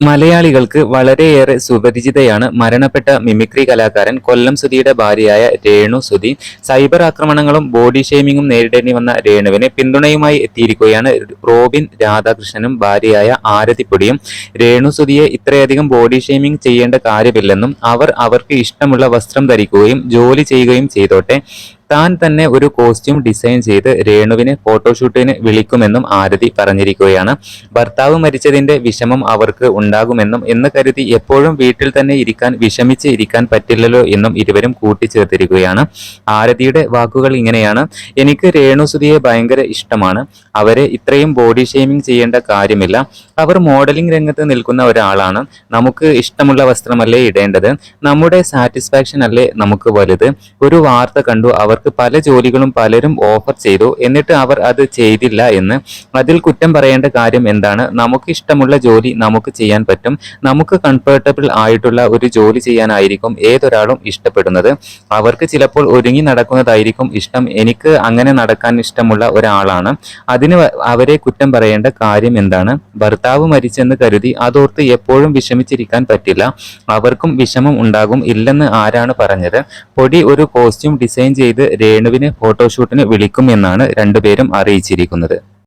മലയാളികൾക്ക് വളരെയേറെ സുപരിചിതയാണ് മരണപ്പെട്ട മിമിക്രി കലാകാരൻ കൊല്ലം സുധിയുടെ ഭാര്യയായ രേണു സുധി. സൈബർ ആക്രമണങ്ങളും ബോഡി ഷെയ്മിങ്ങും നേരിടേണ്ടി വന്ന രേണുവിന് പിന്തുണയുമായി എത്തിയിരിക്കുകയാണ് റോബിൻ രാധാകൃഷ്ണനും ഭാര്യയായ ആരതിപ്പൊടിയും. രേണു സുധിയെ ഇത്രയധികം ബോഡി ഷെയ്മിംഗ് ചെയ്യേണ്ട കാര്യമില്ലെന്നും അവർ അവർക്ക് ഇഷ്ടമുള്ള വസ്ത്രം ധരിക്കുകയും ജോലി ചെയ്യുകയും ചെയ്തോട്ടെ. താൻ തന്നെ ഒരു കോസ്റ്റ്യൂം ഡിസൈൻ ചെയ്ത് രേണുവിനെ ഫോട്ടോഷൂട്ടിന് വിളിക്കുമെന്നും ആരതി പറഞ്ഞിരിക്കുകയാണ്. ഭർത്താവ് മരിച്ചതിന്റെ വിഷമം അവർക്ക് ഉണ്ടാകുമെന്നും എന്ന് കരുതി എപ്പോഴും വീട്ടിൽ തന്നെ ഇരിക്കാൻ വിഷമിച്ച് ഇരിക്കാൻ പറ്റില്ലല്ലോ എന്നും ഇരുവരും കൂട്ടിച്ചേർത്തിരിക്കുകയാണ്. ആരതിയുടെ വാക്കുകൾ ഇങ്ങനെയാണ്. എനിക്ക് രേണുസുതിയെ ഭയങ്കര ഇഷ്ടമാണ്. അവരെ ഇത്രയും ബോഡി ഷെയ്മിങ് ചെയ്യേണ്ട കാര്യമില്ല. അവർ മോഡലിംഗ് രംഗത്ത് നിൽക്കുന്ന ഒരാളാണ്. നമുക്ക് ഇഷ്ടമുള്ള വസ്ത്രമല്ലേ ഇടേണ്ടത്? നമ്മുടെ സാറ്റിസ്ഫാക്ഷൻ അല്ലേ നമുക്ക് വലുത്? ഒരു വാർത്ത കണ്ടു അവർക്ക് പല ജോലികളും പലരും ഓഫർ ചെയ്തു. എന്നിട്ട് അവർ അത് ചെയ്തില്ല എന്ന് അതിൽ കുറ്റം പറയേണ്ട കാര്യം എന്താണ്? നമുക്ക് ഇഷ്ടമുള്ള ജോലി നമുക്ക് ചെയ്യാൻ പറ്റും. നമുക്ക് കംഫർട്ടബിൾ ആയിട്ടുള്ള ഒരു ജോലി ചെയ്യാനായിരിക്കും ഏതൊരാളും ഇഷ്ടപ്പെടുന്നത്. അവർക്ക് ചിലപ്പോൾ ഒരുങ്ങി നടക്കുന്നതായിരിക്കും ഇഷ്ടം. എനിക്ക് അങ്ങനെ നടക്കാൻ ഇഷ്ടമുള്ള ഒരാളാണ്. അതിന് അവരെ കുറ്റം പറയേണ്ട കാര്യം എന്താണ്? ഭർത്താവ് മരിച്ചെന്ന് കരുതി അതോർത്ത് എപ്പോഴും വിഷമിച്ചിരിക്കാൻ പറ്റില്ല. അവർക്കും വിഷമം ഉണ്ടാകും ഇല്ലെന്ന് ആരാണ് പറഞ്ഞത്? പൊടി ഒരു കോസ്റ്റ്യൂം ഡിസൈൻ ചെയ്ത് രേണുവിന് ഫോട്ടോഷൂട്ടിന് വിളിക്കും എന്നാണ് രണ്ടുപേരും അറിയിച്ചിരിക്കുന്നത്.